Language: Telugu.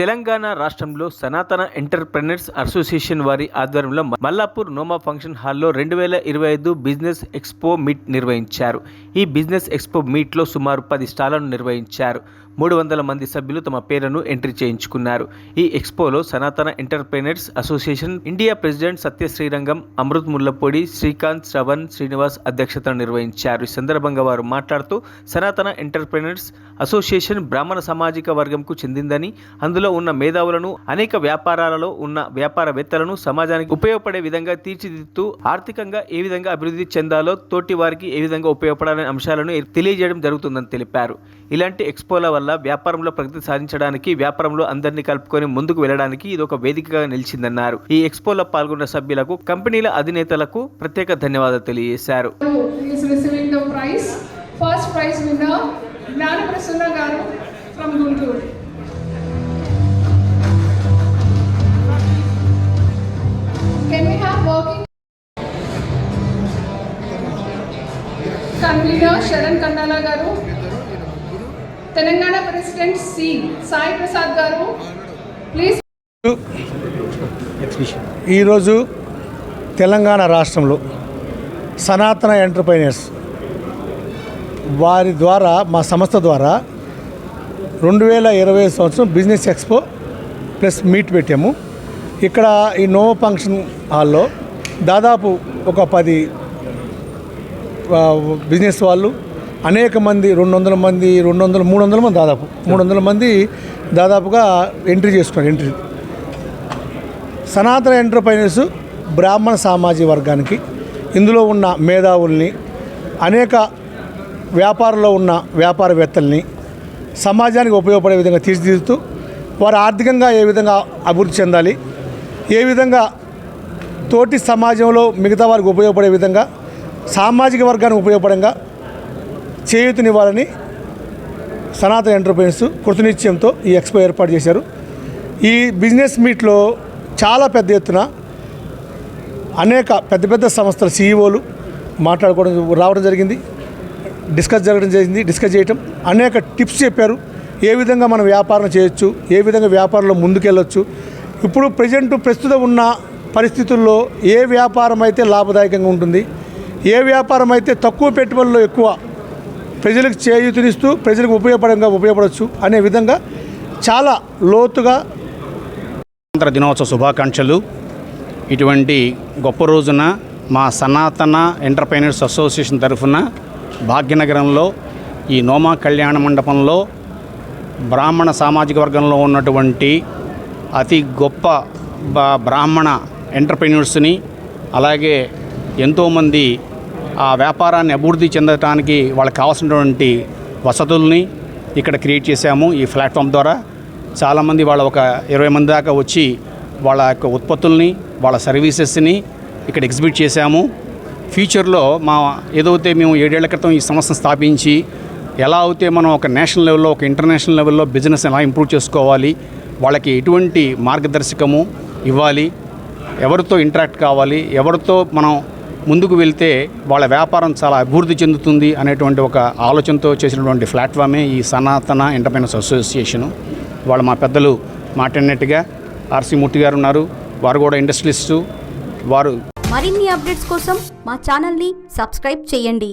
తెలంగాణ రాష్ట్రంలో సనాతన ఎంటర్ప్రెనర్స్ అసోసియేషన్ వారి ఆధ్వర్యంలో మల్లాపూర్ నోమా ఫంక్షన్ హాల్లో రెండు వేల ఇరవై ఐదు బిజినెస్ ఎక్స్పో మీట్ నిర్వహించారు. ఈ బిజినెస్ ఎక్స్పో మీట్లో సుమారు పది స్టాళ్ళను నిర్వహించారు. మూడు వందల మంది సభ్యులు తమ పేర్లను ఎంట్రీ చేయించుకున్నారు. ఈ ఎక్స్పోలో Sanatana entrepreneurs association India president Satya Srirangam Amrit Mullapudi Srikanth Sravan Srinivas అధ్యక్షతన నిర్వహించారు. ఈ సందర్భంగా వారు మాట్లాడుతూ సనాతన ఎంటర్ప్రెనర్స్ అసోసియేషన్ బ్రాహ్మణ సామాజిక వర్గంకు చెందిందని అందులో ఉన్న మేధావులను అనేక వ్యాపారాలలో ఉన్న వ్యాపారవేత్తలను సమాజానికి ఉపయోగపడే విధంగా తీర్చిదిద్దుతూ ఆర్థికంగా ఏ విధంగా అభివృద్ధి చెందాలో తోటి వారికి ఏ విధంగా ఉపయోగపడాలి ఉపయోగపడాలనే అంశాలను తెలియజేయడం జరుగుతుందని తెలిపారు. ఇలాంటి ఎక్స్పోల వల్ల వ్యాపారంలో ప్రగతి సాధించడానికి వ్యాపారంలో అందరినీ కలుపుకొని ముందుకు వెళ్ళడానికి ఇది ఒక వేదికగా నిలిచిందన్నారు. ఈ ఎక్స్పోలో పాల్గొన్న సభ్యులకు కంపెనీల అధినేతలకు ప్రత్యేక ధన్యవాదాలు తెలియజేశారు. ఫస్ట్ ప్రైజ్ విన్నర్ జ్ఞానప్రసన్న గారు Convener శరణ్ Kandala గారు తెలంగాణ ప్రెసిడెంట్ సి సాయి ప్రసాద్ గారు. ప్లీజ్ ఈరోజు తెలంగాణ రాష్ట్రంలో సనాతన ఎంటర్ప్రైనర్స్ వారి ద్వారా మా సంస్థ ద్వారా రెండు వేల ఇరవై సంవత్సరం బిజినెస్ ఎక్స్పో ప్లస్ మీట్ పెట్టాము. ఇక్కడ ఈ నో ఫంక్షన్ హాల్లో దాదాపు ఒక పది బిజినెస్ వాళ్ళు అనేక మంది రెండు వందల మంది రెండు వందల మూడు వందల మంది దాదాపు. మూడు వందల మంది దాదాపుగా ఎంట్రీ చేసుకున్నారు ఎంట్రీ సనాతన ఎంటర్ప్రైనర్స్ బ్రాహ్మణ సామాజిక వర్గానికి ఇందులో ఉన్న మేధావుల్ని అనేక వ్యాపారంలో ఉన్న వ్యాపారవేత్తల్ని సమాజానికి ఉపయోగపడే విధంగా తీర్చిదిద్దుతూ వారు ఆర్థికంగా ఏ విధంగా అభివృద్ధి చెందాలి ఏ విధంగా తోటి సమాజంలో మిగతా వారికి ఉపయోగపడే విధంగా సామాజిక వర్గానికి ఉపయోగపడంగా చేయూతనివ్వాలని సనాతన ఎంటర్ప్రైనర్స్ కృతనిశ్చయంతో ఈ ఎక్స్పో ఏర్పాటు చేశారు. ఈ బిజినెస్ మీట్లో చాలా పెద్ద ఎత్తున అనేక పెద్ద పెద్ద సంస్థల సీఈఓలు మాట్లాడుకోవడం రావడం జరిగింది డిస్కస్ జరగడం జరిగింది డిస్కస్ చేయటం. అనేక టిప్స్ చెప్పారు. ఏ విధంగా మనం వ్యాపారం చేయొచ్చు ఏ విధంగా వ్యాపారంలో ముందుకెళ్ళొచ్చు. ఇప్పుడు ప్రజెంట్ ప్రస్తుతం ఉన్న పరిస్థితుల్లో ఏ వ్యాపారం అయితే లాభదాయకంగా ఉంటుంది ఏ వ్యాపారం అయితే తక్కువ పెట్టుబడుల్లో ఎక్కువ ప్రజలకు చేయూతనిస్తూ ప్రజలకు ఉపయోగపడంగా ఉపయోగపడవచ్చు అనే విధంగా చాలా లోతుగా స్వాతంత్ర దినోత్సవ శుభాకాంక్షలు. ఇటువంటి గొప్ప రోజున మా సనాతన ఎంటర్ప్రైనర్స్ అసోసియేషన్ తరఫున భాగ్యనగరంలో ఈ నోమా కళ్యాణ మండపంలో బ్రాహ్మణ సామాజిక వర్గంలో ఉన్నటువంటి అతి గొప్ప బ్రాహ్మణ ఎంటర్ప్రైనర్స్ని అలాగే ఎంతోమంది ఆ వ్యాపారాన్ని అభివృద్ధి చెందడానికి వాళ్ళకి కావాల్సినటువంటి వసతుల్ని ఇక్కడ క్రియేట్ చేశాము ఈ ప్లాట్ఫామ్ ద్వారా. చాలామంది వాళ్ళ ఒక ఇరవై మంది దాకా వచ్చి వాళ్ళ యొక్క ఉత్పత్తుల్ని వాళ్ళ సర్వీసెస్ని ఇక్కడ ఎగ్జిబిట్ చేశాము. ఫ్యూచర్లో మా ఏదైతే మేము ఏడేళ్ళ క్రితం ఈ సంస్థను స్థాపించి ఎలా అయితే మనం ఒక నేషనల్ లెవెల్లో ఒక ఇంటర్నేషనల్ లెవెల్లో బిజినెస్ ఎలా ఇంప్రూవ్ చేసుకోవాలి వాళ్ళకి ఎటువంటి మార్గదర్శకము ఇవ్వాలి ఎవరితో ఇంటరాక్ట్ కావాలి ఎవరితో మనం ముందుకు వెళ్తే వాళ్ళ వ్యాపారం చాలా అభివృద్ధి చెందుతుంది అనేటువంటి ఒక ఆలోచనతో చేసినటువంటి ప్లాట్ఫామే ఈ సనాతన ఎంటర్ప్రైనర్స్ అసోసియేషను. వాళ్ళు మా పెద్దలు మాట్లాడినట్టుగా ఆర్సీ మూర్తి గారు ఉన్నారు. వారు కూడా ఇండస్ట్రియలిస్టు. వారు మరిన్ని అప్డేట్స్ కోసం మా ఛానల్ని సబ్స్క్రైబ్ చేయండి.